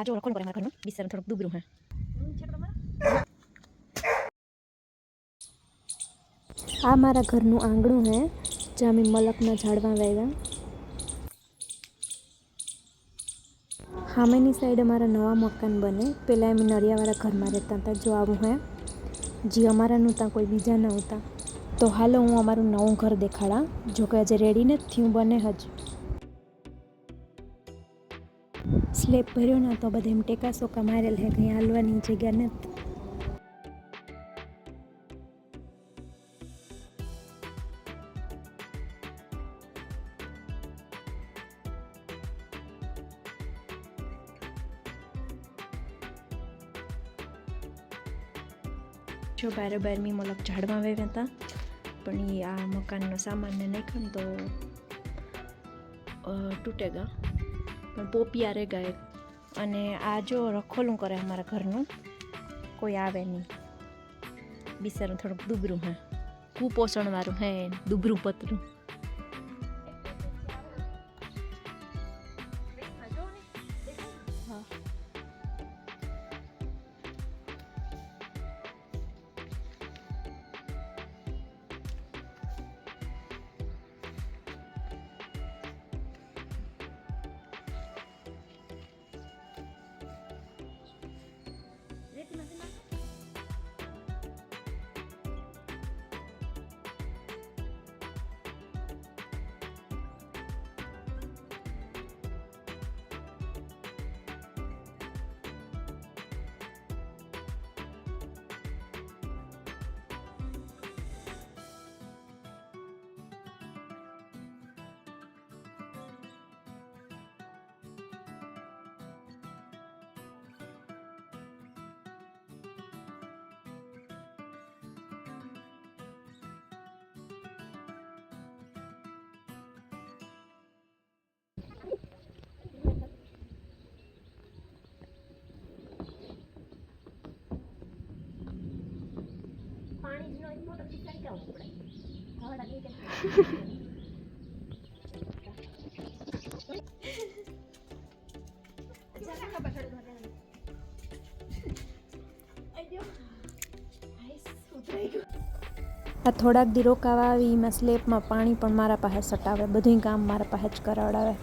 આ જો રખોડ કરે મારા ઘરનું બિસ્તર થોડુંક આ મારા ઘરનું આંગણું હે જ્યાં અમે મલકના ઝાડવા વાવ્યા સામેની સાઈડ અમારા નવા મકાન બને પહેલાં અમે નળિયાવાળા ઘરમાં રહેતા હતા જો આવું હે જે અમારા નહોતા કોઈ બીજા નહોતા તો હાલો હું અમારું નવું ઘર દેખાડા જોકે આજે રેડી નથી થયું બને હજુ સ્લેબ ભર્યો ને તો બધા એમ ટેકા સોકા મારેલ હે કંઈ હાલવાની જગ્યા નથી જો બારે બારમી મુલક ઝાડમાં વેવ્યા હતા પણ એ આ મકાનનો સામાનને નાખ્યો ને તો તૂટેગા પોપિયારે ગાય અને આ જો રખોલું કરે અમારા ઘરનું કોઈ આવે નહીં બિચારું થોડુંક દુબરું હા કુપોષણવાળું હે દુબરું પતરું ಇನ್ನೊಮ್ಮೆ ಹೋಗಿ ಚಿಕ್ಕೈತಾ ಹೋಗ್ಬಿಡಾ ಕಾಡ ನೀತೆ ಇನ್ನು ಕಬರ್ ಹೋಗಿದೆ ಐದು ಐಸುತ್ರೈಗೂ ಆ تھوڑا ದಿರೋ ಕಾವವಿ ಮಸ್ಲೀಪ್ ಮ पाणी पण मारा पाहे सटावे بدی কাম मारा पाहेच करावडावे